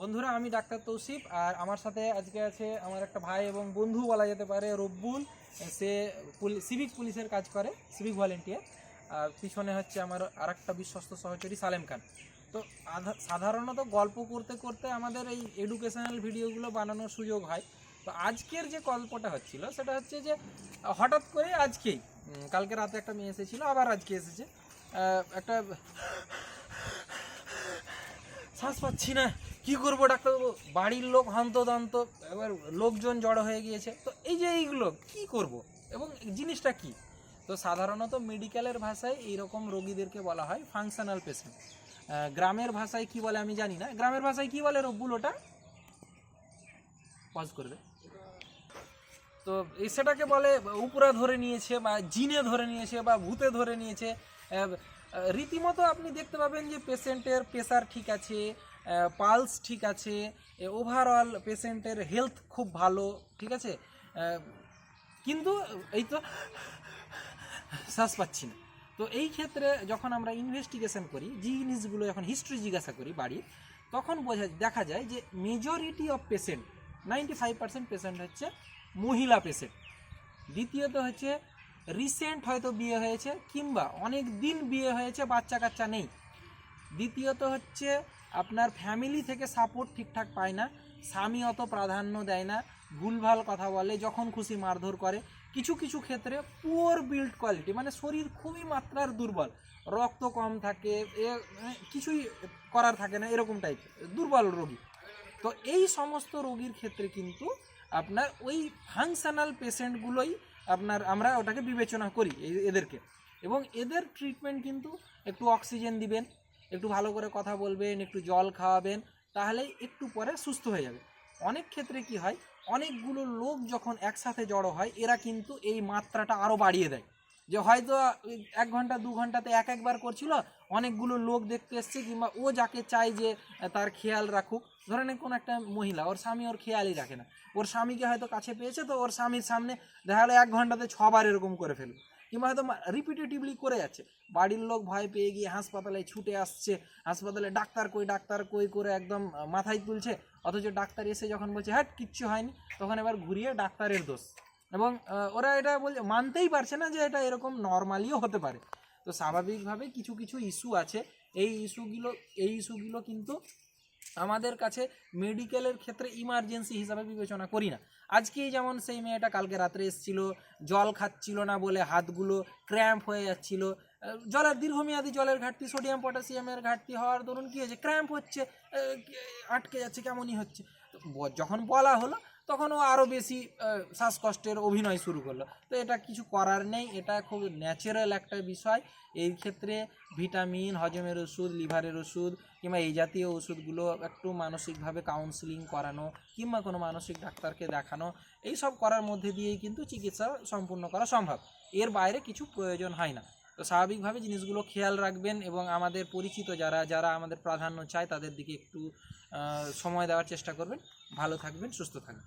বন্ধুরা, আমি ডাক্তার তৌসিফ আর আমার সাথে আজকে আছে আমার একটা ভাই এবং বন্ধু বলা যেতে পারে, রব্বুল। সে সিভিক পুলিশের কাজ করে, সিভিক ভলেন্টিয়ার। আর পিছনে হচ্ছে আমার আরেকটা বিশ্বস্ত সহচরী সালেম খান। তো সাধারণত গল্প করতে করতে আমাদের এই এডুকেশনাল ভিডিওগুলো বানানোর সুযোগ হয়। তো আজকের যে গল্পটা হচ্ছিল, সেটা হচ্ছে যে, হঠাৎ করে আজকেই কালকে রাতে একটা মেয়ে এসেছিল, আবার আজকে এসেছে। একটা শ্বাস পাচ্ছি না। কি করব ডাক্তারবাবু? বাড়ির লোক হন্তদন্ত, এবার লোকজন জড়ো হয়ে গিয়েছে। তো এই যে এইগুলো, কি করব? এবং জিনিসটা কি? তো সাধারণত মেডিকেলের ভাষায় এইরকম রোগীদেরকে বলা হয় ফাংশনাল পেশেন্ট গ্রামের ভাষায় কি বলে আমি জানি না। গ্রামের ভাষায় কি বলে রব্বুল ওটা পজ করবে তো সেটাকে বলে উপরা ধরে নিয়েছে বা জিনে ধরে নিয়েছে বা ভূতে ধরে নিয়েছে। রীতিমতো আপনি দেখতে পাবেন যে পেশেন্টের প্রেসার ঠিক আছে পালস ঠিক আছে ওভারঅল পেশেন্টের হেলথ খুব ভালো, ঠিক আছে? কিন্তু এই তো শ্বাস পাচ্ছি না। তো এই ক্ষেত্রে যখন আমরা ইনভেস্টিগেশন করি, জিনিসগুলো যখন হিস্ট্রি জিজ্ঞাসা করি বাড়ির, তখন বোঝা দেখা যায় যে majority of patient ninety five percent patient হচ্ছে মহিলা পেশেন্ট দ্বিতীয়ত হচ্ছে রিসেন্ট হয়তো বিয়ে হয়েছে, কিংবা অনেক দিন বিয়ে হয়েছে বাচ্চা কাচ্চা নেই। দ্বিতীয়ত হচ্ছে, আপনার ফ্যামিলি থেকে সাপোর্ট ঠিকঠাক পায় না, স্বামী অত প্রাধান্য দেয় না, ভুলভাল কথা বলে, যখন খুশি মারধর করে। কিছু কিছু ক্ষেত্রে পুয়ার বিল্ড কোয়ালিটি মানে শরীর খুবই মাত্রার দুর্বল। রক্ত কম থাকে, এ কিছুই করার থাকে না, এরকম টাইপ দুর্বল রোগী। তো এই সমস্ত রোগীর ক্ষেত্রে কিন্তু আপনার ওই ফাংশনাল পেশেন্টগুলোই আপনার আমরা ওটাকে বিবেচনা করি এদেরকে। এবং এদের ট্রিটমেন্ট কিন্তু একটু অক্সিজেন দিবেন, একটু ভালো করে কথা বলবেন, একটু জল খাওয়াবেন তাহলে একটু পরে সুস্থ হয়ে যাবে। অনেক ক্ষেত্রে কি হয়, অনেকগুলো লোক যখন একসাথে জড়ো হয়, এরা কিন্তু এই মাত্রাটা আরও বাড়িয়ে দেয়। যে হয়তো এক ঘণ্টা, দু ঘন্টাতে এক একবার করছিল, অনেকগুলো লোক দেখতে এসছে কিংবা ও যাকে চায় যে তার খেয়াল রাখুক। ধরে নিন কোনো একটা মহিলা, ওর স্বামী ওর খেয়ালই রাখে না। ওর স্বামীকে হয়তো কাছে পেয়েছে তো ওর স্বামীর সামনে দেখা গেলো এক ঘন্টাতে ছবার এরকম করে ফেলবে। কিংবা হয়তো রিপিটেটিভলি করে যাচ্ছে। বাড়ির লোক ভয় পেয়ে গিয়ে হাসপাতালে ছুটে আসছে। হাসপাতালে ডাক্তার কই ডাক্তার কই করে একদম মাথায় তুলছে। অথচ ডাক্তার এসে যখন বলছে হ্যাঁ কিচ্ছু হয়নি। তখন এবার ঘুরিয়ে ডাক্তারের দোষ। এবং ওরা এটা বলছে মানতেই পারছে না যে এটা এরকম নর্মালিও হতে পারে। তো স্বাভাবিকভাবে কিছু কিছু ইস্যু আছে। এই ইস্যুগুলো এই ইস্যুগুলো কিন্তু আমাদের কাছে মেডিকেলের ক্ষেত্রে ইমার্জেন্সি হিসাবে বিবেচনা করি না। আজকেই যেমন সেই মেয়েটা কালকে রাত্রে এসেছিল, জল খাচ্ছিল না বলে হাতগুলো ক্র্যাম্প হয়ে যাচ্ছিল। জলের দীর্ঘমেয়াদী জলের ঘাটতি, সোডিয়াম, পটাশিয়ামের ঘাটতি হওয়ার দরুন কী হয়েছে? ক্র্যাম্প হচ্ছে আটকে যাচ্ছে, কেমনই হচ্ছে। যখন বলা হলো তখন ও আরও বেশি শ্বাসকষ্টের অভিনয় শুরু করল। তো এটা কিছু করার নেই, এটা খুব ন্যাচারাল একটা বিষয়। এই ক্ষেত্রে ভিটামিন হজমের ওষুধ, লিভারের ওষুধ কিংবা এই জাতীয় ওষুধগুলো একটু মানসিকভাবে কাউন্সিলিং করানো কিংবা কোনো মানসিক ডাক্তারকে দেখানো, এই সব করার মধ্যে দিয়েই কিন্তু চিকিৎসা সম্পূর্ণ করা সম্ভব। এর বাইরে কিছু প্রয়োজন হয় না। তো স্বাভাবিকভাবে জিনিসগুলো খেয়াল রাখবেন এবং আমাদের পরিচিত যারা যারা আমাদের প্রাধান্য চায় তাদের দিকে একটু সময় দেওয়ার চেষ্টা করবেন। ভালো থাকবেন, সুস্থ থাকবেন।